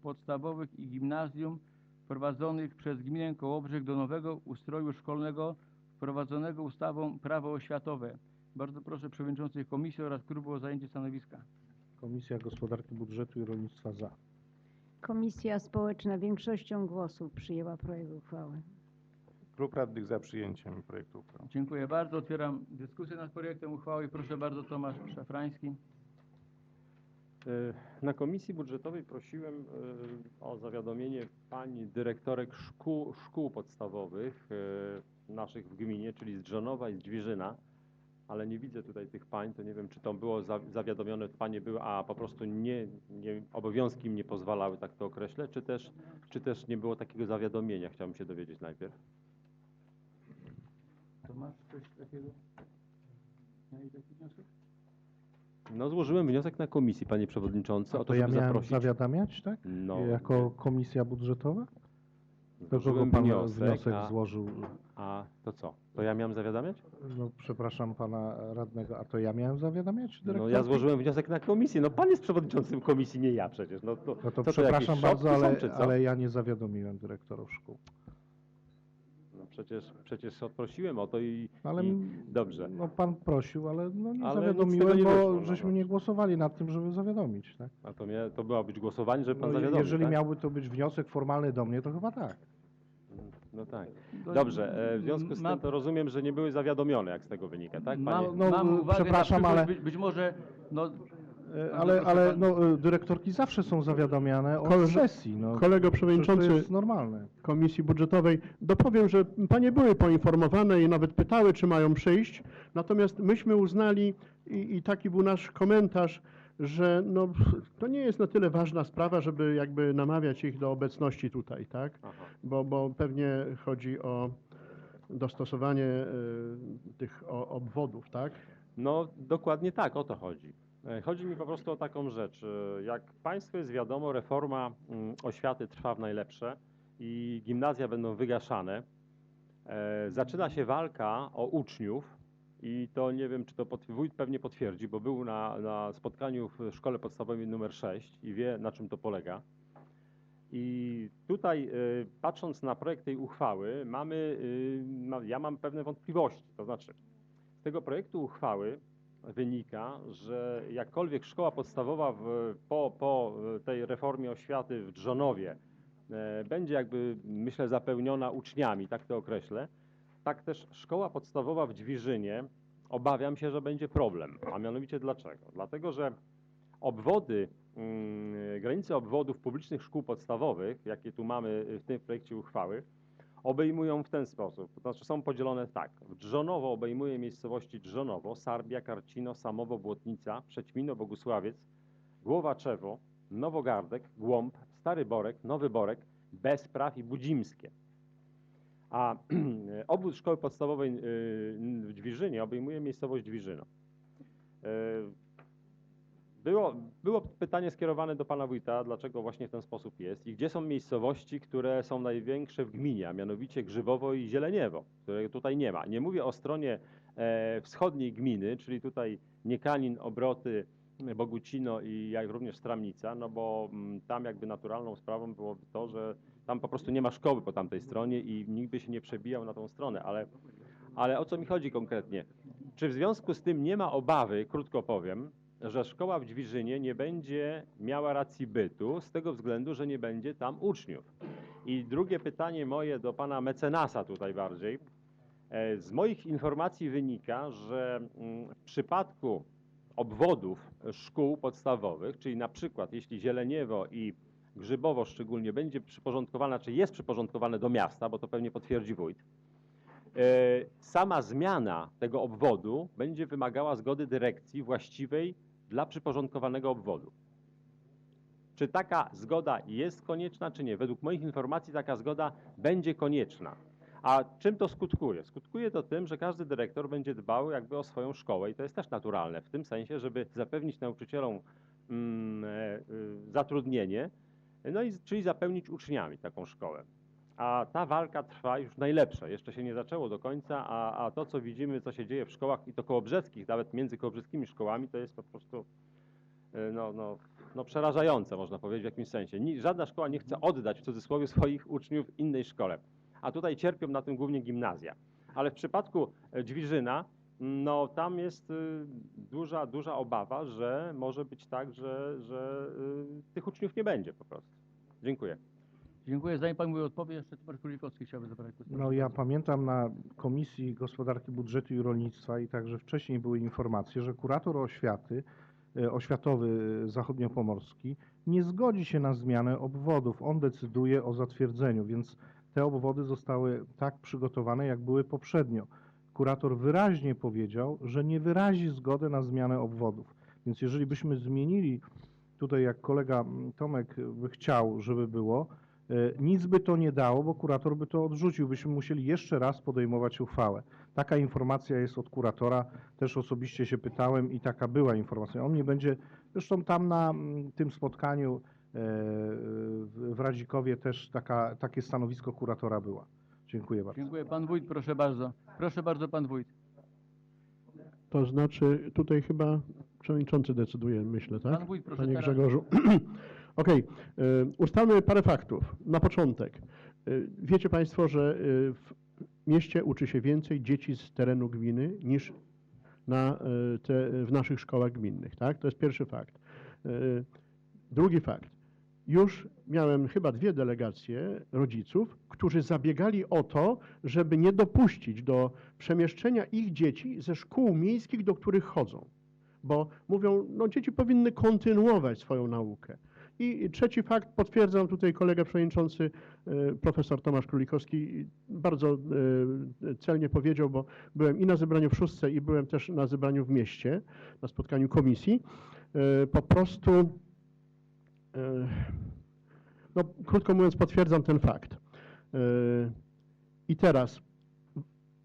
podstawowych i gimnazjum prowadzonych przez gminę Kołobrzeg do nowego ustroju szkolnego wprowadzonego ustawą Prawo oświatowe. Bardzo proszę przewodniczących komisji oraz klubu o zajęcie stanowiska. Komisja Gospodarki Budżetu i Rolnictwa za. Komisja Społeczna większością głosów przyjęła projekt uchwały. Klub Radnych za przyjęciem projektu uchwały. Dziękuję bardzo. Otwieram dyskusję nad projektem uchwały. Proszę bardzo, Tomasz Szafrański. E, Na komisji budżetowej prosiłem e, o zawiadomienie pani dyrektorek szkół, szkół podstawowych e, naszych w gminie, czyli z Drzonowa i z Dźwierzyna, ale nie widzę tutaj tych pań, to nie wiem, czy to było za- zawiadomione, panie były, a po prostu nie, nie, obowiązki im nie pozwalały, tak to określę, czy też, czy też nie było takiego zawiadomienia, chciałbym się dowiedzieć najpierw. Tomasz, coś takiego? Miałeś taki wniosek? No złożyłem wniosek na komisji, panie przewodniczący, o to to, ja żeby miałem zaprosić. zawiadamiać, tak? No, Jako komisja budżetowa? Do kogo złożyłem pan wniosek, wniosek a, złożył? a to co? To ja miałem zawiadamiać? No, przepraszam pana radnego, a to ja miałem zawiadamiać No dyrektorki? ja złożyłem wniosek na komisję. No pan jest przewodniczącym komisji, nie ja przecież. No to, No to co przepraszam bardzo, ale, czy co? ale ja nie zawiadomiłem dyrektorów szkół. No przecież, przecież odprosiłem o to i, Ale i dobrze. No pan prosił, ale no nie Ale zawiadomiłem, nie bo wyszło, no żeśmy dobrze. nie głosowali nad tym, żeby zawiadomić, tak? A to, mia, to miało być głosowanie, żeby pan No, zawiadomił, jeżeli tak? miałby to być wniosek formalny do mnie, to chyba tak. No tak. Do- Dobrze, e, w związku z Ma- tym to rozumiem, że nie były zawiadomione, jak z tego wynika, tak Mam, panie? No, mam uwagę przepraszam, ale- być, być może no, Ale, proszę ale pan- no, e, dyrektorki zawsze są zawiadamiane o Koleż- sesji. No. Kolego przewodniczący To jest normalne. Komisji Budżetowej, dopowiem, że panie były poinformowane i nawet pytały, czy mają przyjść. Natomiast myśmy uznali, i, i taki był nasz komentarz, że no, to nie jest na tyle ważna sprawa, żeby jakby namawiać ich do obecności tutaj, tak? Bo, bo pewnie chodzi o dostosowanie y, tych o, obwodów, tak? No dokładnie tak, o to chodzi. E, Chodzi mi po prostu o taką rzecz. e, Jak Państwu jest wiadomo, reforma mm, oświaty trwa w najlepsze i gimnazja będą wygaszane. E, Zaczyna się walka o uczniów i to nie wiem, czy to wójt pewnie potwierdzi, bo był na, na spotkaniu w szkole podstawowej numer 6 i wie, na czym to polega. I tutaj, patrząc na projekt tej uchwały, mamy, y, ja mam pewne wątpliwości. To znaczy, z tego projektu uchwały wynika, że jakkolwiek szkoła podstawowa w, po, po tej reformie oświaty w Drzonowie e, będzie jakby, myślę, zapełniona uczniami, tak to określę, tak też szkoła podstawowa w Dźwiżynie obawiam się, że będzie problem. A mianowicie dlaczego? Dlatego, że obwody, mm, granice obwodów publicznych szkół podstawowych, jakie tu mamy w tym projekcie uchwały, obejmują w ten sposób. To znaczy są podzielone tak. Drzonowo obejmuje miejscowości Drzonowo, Sarbia, Karcino, Samowo, Błotnica, Przećmino, Bogusławiec, Głowaczewo, Nowogardek, Głąb, Stary Borek, Nowy Borek, Bezpraw i Budzimskie. A obwód szkoły podstawowej y, w Dźwiżynie obejmuje miejscowość Dźwiżyno. Było, było pytanie skierowane do pana wójta, dlaczego właśnie w ten sposób jest i gdzie są miejscowości, które są największe w gminie, a mianowicie Grzybowo i Zieleniewo, którego tutaj nie ma. Nie mówię o stronie e, wschodniej gminy, czyli tutaj Niekanin, Obroty, Bogucino i jak również Stramnica, no bo mm, tam jakby naturalną sprawą byłoby to, że tam po prostu nie ma szkoły po tamtej stronie i nikt by się nie przebijał na tą stronę, ale, ale o co mi chodzi konkretnie? Czy w związku z tym nie ma obawy, krótko powiem, że szkoła w Dźwiżynie nie będzie miała racji bytu z tego względu, że nie będzie tam uczniów. I drugie pytanie moje do pana mecenasa tutaj bardziej. E, Z moich informacji wynika, że mm, w przypadku obwodów szkół podstawowych, czyli na przykład jeśli Zieleniewo i Grzybowo szczególnie będzie przyporządkowana, czy jest przyporządkowane do miasta, bo to pewnie potwierdzi wójt, E, sama zmiana tego obwodu będzie wymagała zgody dyrekcji właściwej dla przyporządkowanego obwodu. Czy taka zgoda jest konieczna, czy nie? Według moich informacji taka zgoda będzie konieczna. A czym to skutkuje? Skutkuje to tym, że każdy dyrektor będzie dbał jakby o swoją szkołę i to jest też naturalne, w tym sensie, żeby zapewnić nauczycielom mm, e, y, zatrudnienie, no i czyli zapełnić uczniami taką szkołę. A ta walka trwa już najlepsze. Jeszcze się nie zaczęło do końca, a, a to, co widzimy, co się dzieje w szkołach i to kołobrzeckich, nawet między kołobrzeckimi szkołami, to jest po prostu e, no, no, no, przerażające, można powiedzieć w jakimś sensie. Ni- Żadna szkoła nie chce oddać w cudzysłowie swoich uczniów innej szkole. A tutaj cierpią na tym głównie gimnazja. Ale w przypadku e, Dźwiżyna, no tam jest y, duża, duża obawa, że może być tak, że, że y, tych uczniów nie będzie po prostu. Dziękuję. Dziękuję. Zanim pan mój odpowie, jeszcze Tomasz Królikowski chciałby zabrać głos. No ja pamiętam na Komisji Gospodarki Budżetu i Rolnictwa i także wcześniej były informacje, że kurator oświaty, e, oświatowy zachodniopomorski nie zgodzi się na zmianę obwodów. On decyduje o zatwierdzeniu, więc te obwody zostały tak przygotowane, jak były poprzednio. Kurator wyraźnie powiedział, że nie wyrazi zgody na zmianę obwodów. Więc jeżeli byśmy zmienili tutaj, jak kolega mm, Tomek by chciał, żeby było, Nic by to nie dało, bo kurator by to odrzucił. Byśmy musieli jeszcze raz podejmować uchwałę. Taka informacja jest od kuratora. Też osobiście się pytałem i taka była informacja. On nie będzie, zresztą tam na mm, tym spotkaniu e, w w Radzikowie też taka, takie stanowisko kuratora była. Dziękuję bardzo. Dziękuję. Pan wójt, proszę bardzo. Proszę bardzo, pan wójt. To znaczy, tutaj chyba przewodniczący decyduje, myślę, tak? Pan wójt, proszę Panie teraz. Grzegorzu. Okej, e, ustalmy parę faktów. Na początek. E, Wiecie Państwo, że e, w mieście uczy się więcej dzieci z terenu gminy niż na, te, w naszych szkołach gminnych, tak? To jest pierwszy fakt. Drugi fakt. Już miałem chyba dwie delegacje rodziców, którzy zabiegali o to, żeby nie dopuścić do przemieszczenia ich dzieci ze szkół miejskich, do których chodzą. Bo mówią, no dzieci powinny kontynuować swoją naukę. I trzeci fakt, potwierdzam tutaj kolega przewodniczący, e, profesor Tomasz Królikowski bardzo e, celnie powiedział, bo byłem i na zebraniu w Szóstce i byłem też na zebraniu w mieście, na spotkaniu komisji. E, Po prostu, no krótko mówiąc, potwierdzam ten fakt. I teraz,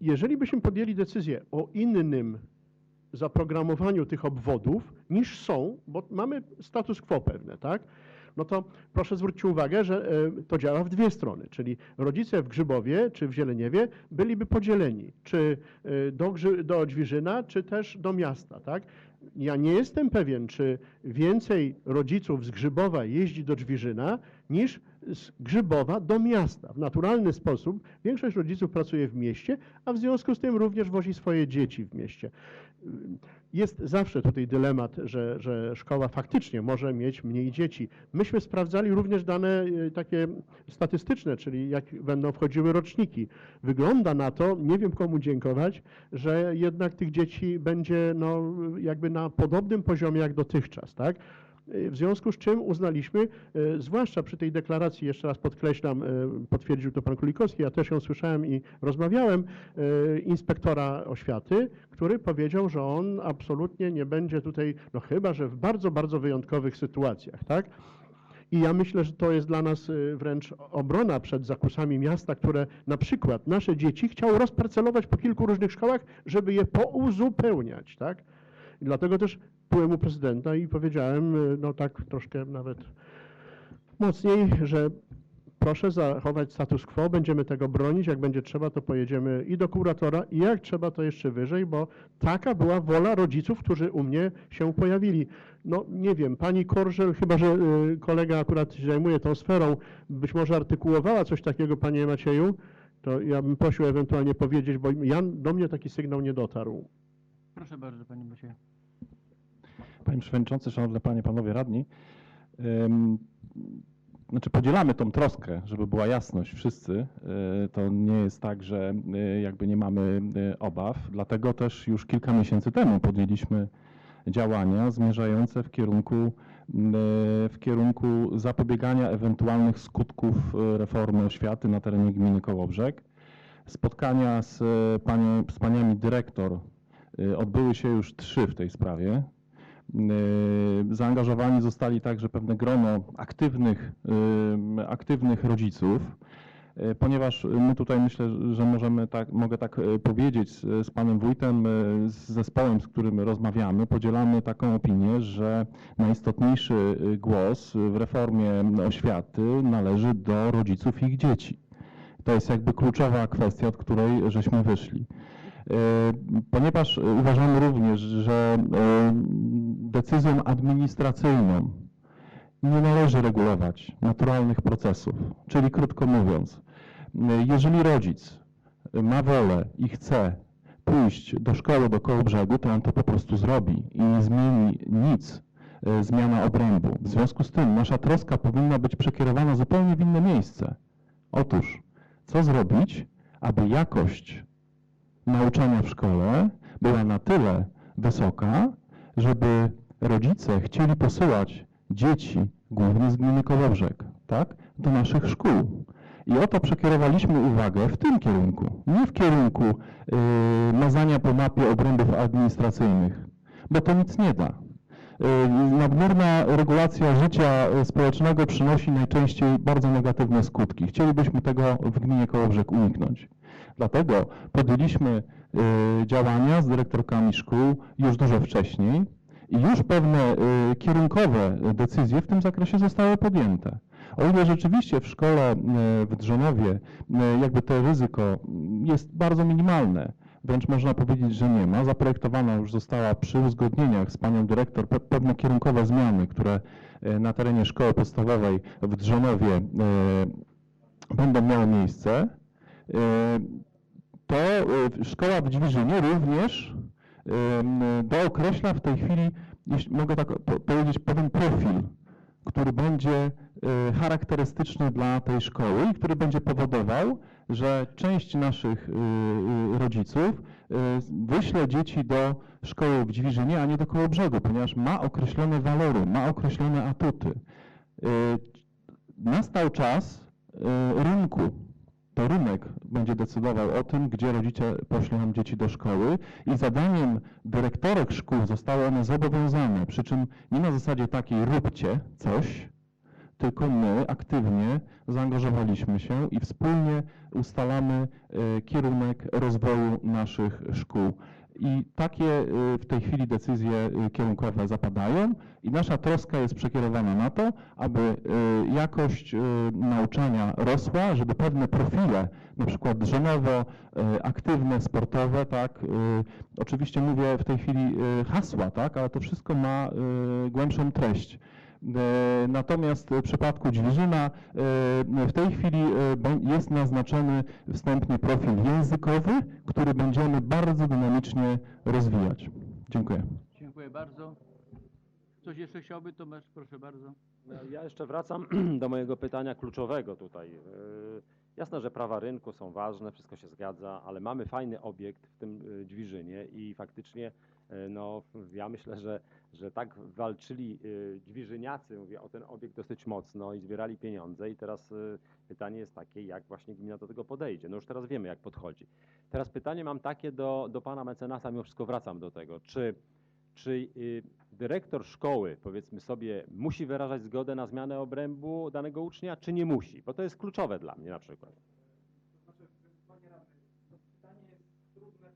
jeżeli byśmy podjęli decyzję o innym zaprogramowaniu tych obwodów niż są, bo mamy status quo pewne, tak? No to proszę zwrócić uwagę, że e, to działa w dwie strony, czyli rodzice w Grzybowie czy w Zieleniewie byliby podzieleni, czy e, do, Grzy- do Dźwiżyna, czy też do miasta, tak? Ja nie jestem pewien, czy więcej rodziców z Grzybowa jeździ do Dźwiżyna niż z Grzybowa do miasta. W naturalny sposób większość rodziców pracuje w mieście, a w związku z tym również wozi swoje dzieci w mieście. Jest zawsze tutaj dylemat, że, że szkoła faktycznie może mieć mniej dzieci. Myśmy sprawdzali również dane e, takie statystyczne, czyli jak będą wchodziły roczniki. Wygląda na to, nie wiem komu dziękować, że jednak tych dzieci będzie no, jakby na podobnym poziomie jak dotychczas, tak? W związku z czym uznaliśmy, e, zwłaszcza przy tej deklaracji, jeszcze raz podkreślam, e, potwierdził to pan Kulikowski, ja też ją słyszałem i rozmawiałem, e, inspektora oświaty, który powiedział, że on absolutnie nie będzie tutaj, no chyba, że w bardzo, bardzo wyjątkowych sytuacjach, tak? I ja myślę, że to jest dla nas wręcz obrona przed zakusami miasta, które na przykład nasze dzieci chciało rozparcelować po kilku różnych szkołach, żeby je pouzupełniać, tak? I dlatego też byłem u prezydenta i powiedziałem, y, no tak troszkę nawet mocniej, że proszę zachować status quo, będziemy tego bronić, jak będzie trzeba, to pojedziemy i do kuratora, i jak trzeba, to jeszcze wyżej, bo taka była wola rodziców, którzy u mnie się pojawili. No nie wiem, pani Korżel, chyba że y, kolega akurat się zajmuje tą sferą, być może artykułowała coś takiego, panie Macieju, to ja bym prosił ewentualnie powiedzieć, bo ja, do mnie taki sygnał nie dotarł. Proszę bardzo, panie Maciej. Panie Przewodniczący, Szanowne Panie, Panowie Radni. Znaczy podzielamy tą troskę, żeby była jasność wszyscy. Y, To nie jest tak, że y, jakby nie mamy y, obaw. Dlatego też już kilka miesięcy temu podjęliśmy działania zmierzające w kierunku, w kierunku zapobiegania ewentualnych skutków reformy oświaty na terenie gminy Kołobrzeg. Spotkania z, panią, z paniami dyrektor odbyły się już trzy w tej sprawie. Y, Zaangażowani zostali także pewne grono aktywnych, y, aktywnych rodziców, y, ponieważ my tutaj myślę, że możemy tak, mogę tak powiedzieć z, z panem wójtem, z zespołem, z którym rozmawiamy, podzielamy taką opinię, że najistotniejszy głos w reformie oświaty należy do rodziców i ich dzieci. To jest jakby kluczowa kwestia, od której żeśmy wyszli. E, Ponieważ uważamy również, że e, decyzją administracyjną nie należy regulować naturalnych procesów. Czyli krótko mówiąc, jeżeli rodzic ma wolę i chce pójść do szkoły do Kołobrzegu, to on to po prostu zrobi i nie zmieni nic e, zmiana obrębu. W związku z tym nasza troska powinna być przekierowana zupełnie w inne miejsce. Otóż, co zrobić, aby jakość nauczania w szkole była na tyle wysoka, żeby rodzice chcieli posyłać dzieci, głównie z gminy Kołobrzeg, tak, do naszych szkół. I o to przekierowaliśmy uwagę w tym kierunku, nie w kierunku y, mazania po mapie obrębów administracyjnych, bo to nic nie da. Y, Nadmierna regulacja życia y, społecznego przynosi najczęściej bardzo negatywne skutki. Chcielibyśmy tego w gminie Kołobrzeg uniknąć. Dlatego podjęliśmy y, działania z dyrektorkami szkół już dużo wcześniej i już pewne y, kierunkowe decyzje w tym zakresie zostały podjęte. O ile rzeczywiście w szkole y, w Drzonowie jakby to ryzyko jest bardzo minimalne, wręcz można powiedzieć, że nie ma. Zaprojektowana już została przy uzgodnieniach z panią dyrektor pe- pewne kierunkowe zmiany, które na terenie szkoły podstawowej w Drzonowie będą miały miejsce. To y, szkoła w Dźwiżynie również dookreśla w tej chwili, jeśli mogę tak po- powiedzieć, pewien profil, który będzie y, charakterystyczny dla tej szkoły i który będzie powodował, że część naszych y, rodziców wyśle dzieci do szkoły w Dźwiżynie, a nie do Kołobrzegu, ponieważ ma określone walory, ma określone atuty. Nastał czas rynku. To rynek będzie decydował o tym, gdzie rodzice poślą dzieci do szkoły i zadaniem dyrektorek szkół zostały one zobowiązane, przy czym nie na zasadzie takiej róbcie coś, tylko my aktywnie zaangażowaliśmy się i wspólnie ustalamy e, kierunek rozwoju naszych szkół. I takie e, w tej chwili decyzje e, kierunkowe zapadają i nasza troska jest przekierowana na to, aby e, jakość nauczania rosła, żeby pewne profile, na przykład drzemowo, aktywne, sportowe, tak, oczywiście mówię w tej chwili hasła, tak, ale to wszystko ma głębszą treść. E, Natomiast w przypadku Dźwiżyna e, w tej chwili e, jest naznaczony wstępnie profil językowy, który będziemy bardzo dynamicznie rozwijać. Dziękuję. Dziękuję bardzo. Ktoś jeszcze chciałby? Tomasz, proszę bardzo. No, Ja jeszcze wracam do mojego pytania kluczowego tutaj. Jasne, że prawa rynku są ważne, wszystko się zgadza, ale mamy fajny obiekt w tym Dźwiżynie i faktycznie no, ja myślę, że, że tak walczyli y, dźwiżyniacy, mówię o ten obiekt dosyć mocno i zbierali pieniądze i teraz y, pytanie jest takie, jak właśnie gmina do tego podejdzie. No już teraz wiemy, jak podchodzi. Teraz pytanie mam takie do, do pana mecenasa, mimo wszystko wracam do tego. Czy czy y, dyrektor szkoły, powiedzmy sobie, musi wyrażać zgodę na zmianę obrębu danego ucznia, czy nie musi? Bo to jest kluczowe dla mnie na przykład. Panie radny, to pytanie jest trudne,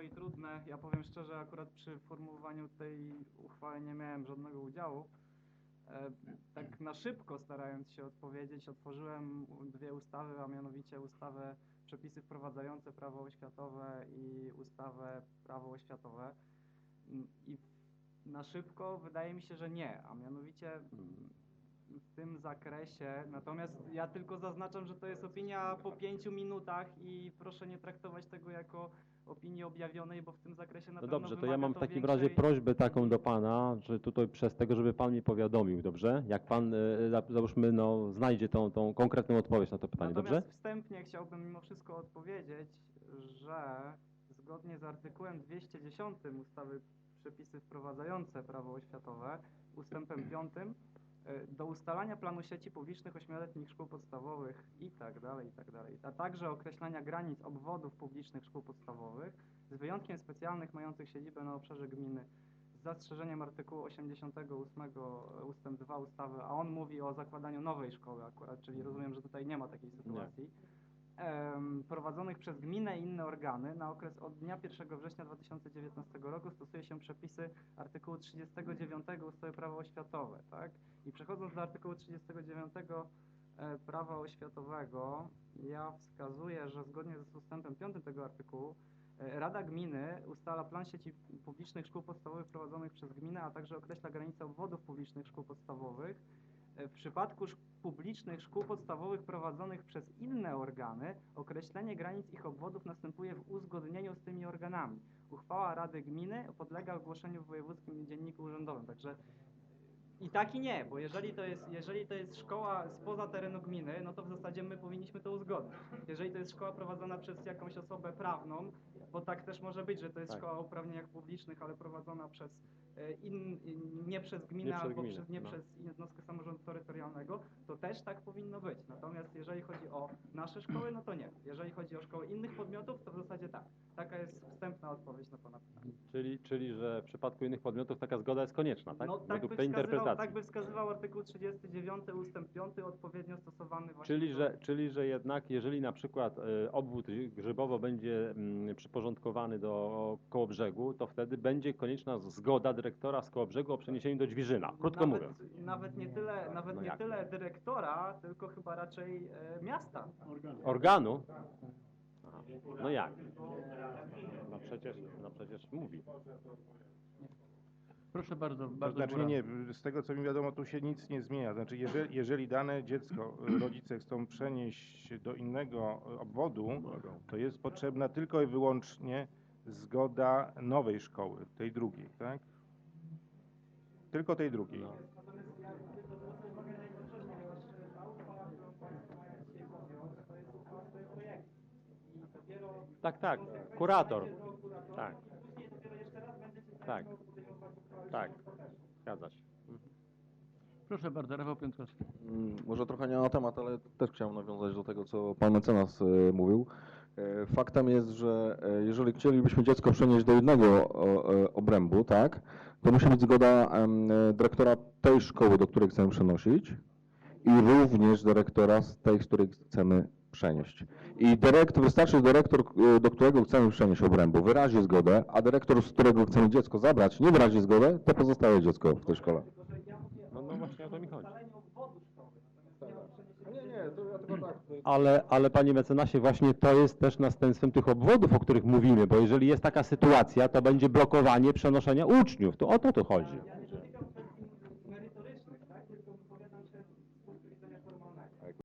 nowe i trudne. Ja powiem szczerze, akurat przy formułowaniu tej uchwały nie miałem żadnego udziału. E, tak na szybko starając się odpowiedzieć, otworzyłem dwie ustawy, a mianowicie ustawę przepisy wprowadzające prawo oświatowe i ustawę prawo oświatowe. I na szybko wydaje mi się, że nie, a mianowicie w tym zakresie. Natomiast ja tylko zaznaczam, że to jest opinia po pięciu minutach i proszę nie traktować tego jako opinii objawionej, bo w tym zakresie na No pewno dobrze, to wymaga ja mam w takim większej- razie prośbę taką do pana, że tutaj przez tego, żeby pan mnie powiadomił, dobrze? Jak pan, y, za- załóżmy, no, znajdzie tą, tą konkretną odpowiedź na to pytanie, Natomiast dobrze? wstępnie chciałbym mimo wszystko odpowiedzieć, że zgodnie z artykułem 210 ustawy przepisy wprowadzające prawo oświatowe, ustępem 5, e, do ustalania planu sieci publicznych ośmioletnich szkół podstawowych i tak dalej, i tak dalej, a także określania granic obwodów publicznych szkół podstawowych, z wyjątkiem specjalnych mających siedzibę na obszarze gminy, z zastrzeżeniem artykułu 88 ustęp 2 ustawy, a on mówi o zakładaniu nowej szkoły akurat, czyli rozumiem, że tutaj nie ma takiej sytuacji, em, prowadzonych przez gminę i inne organy na okres od dnia 1 września 2019 roku stosuje się przepisy artykułu 39 ustawy prawa oświatowe, tak? I przechodząc do artykułu 39 e, prawa oświatowego, ja wskazuję, że zgodnie z ustępem 5 tego artykułu E, Rada Gminy ustala plan sieci publicznych szkół podstawowych prowadzonych przez gminę, a także określa granice obwodów publicznych szkół podstawowych. W przypadku publicznych szkół podstawowych prowadzonych przez inne organy, określenie granic ich obwodów następuje w uzgodnieniu z tymi organami. Uchwała Rady Gminy podlega ogłoszeniu w Wojewódzkim Dzienniku Urzędowym. Także i tak i nie, bo jeżeli to jest, jeżeli to jest szkoła spoza terenu gminy, no to w zasadzie my powinniśmy to uzgodnić. Jeżeli to jest szkoła prowadzona przez jakąś osobę prawną, bo tak też może być, że to jest Tak. szkoła o uprawnieniach publicznych, ale prowadzona przez e, in, nie przez gminę Nie przez albo gminę, przez, nie no. przez jednostkę samorządu terytorialnego, to też tak powinno być. Natomiast jeżeli chodzi o nasze szkoły, no to nie. Jeżeli chodzi o szkoły innych podmiotów, to w zasadzie tak. Taka jest wstępna odpowiedź na Pana pytanie. Czyli, czyli, że w przypadku innych podmiotów taka zgoda jest konieczna, tak? No, tak, Według tej interpretacji. tak by wskazywał artykuł 39 ustęp 5 odpowiednio stosowany właśnie Czyli do- że, czyli, że jednak jeżeli na przykład e, obwód Grzybowo będzie mm, przyporządkowany do Kołobrzegu, to wtedy będzie konieczna zgoda dyrektora z Kołobrzegu o przeniesieniu do Dźwiżyna, krótko nawet, mówiąc. Nawet nie tyle, nawet No nie tyle dyrektora, tylko chyba raczej e, miasta. Organu? Aha. No jak? No przecież, no przecież mówi. Proszę bardzo, To bardzo znaczy Góra. nie, z tego co mi wiadomo, tu się nic nie zmienia. Znaczy, jeżeli, jeżeli dane dziecko, y, rodzice chcą przenieść do innego y, obwodu, to jest potrzebna tylko i wyłącznie zgoda nowej szkoły, tej drugiej, tak? Tylko tej drugiej. Tak, tak, kurator. Tak. Tak. Tak. Zgadza się. Proszę bardzo, Rafał Piątkowski. Mm, Może trochę nie na temat, ale też chciałem nawiązać do tego, co pan mecenas e, mówił. E, Faktem jest, że e, jeżeli chcielibyśmy dziecko przenieść do jednego obrębu, tak, to musi być zgoda dyrektora tej szkoły, do której chcemy przenosić i również dyrektora z tej, z której chcemy przenieść. I dyrektor, wystarczy dyrektor, e, do którego chcemy przenieść obrębu, wyrazi zgodę, a dyrektor, z którego chcemy dziecko zabrać, nie wyrazi zgodę, to pozostaje dziecko w tej szkole. No, no właśnie o to mi chodzi. Ale, ale panie mecenasie, właśnie to jest też następstwem tych obwodów, o których mówimy, bo jeżeli jest taka sytuacja, to będzie blokowanie przenoszenia uczniów. To o to tu chodzi.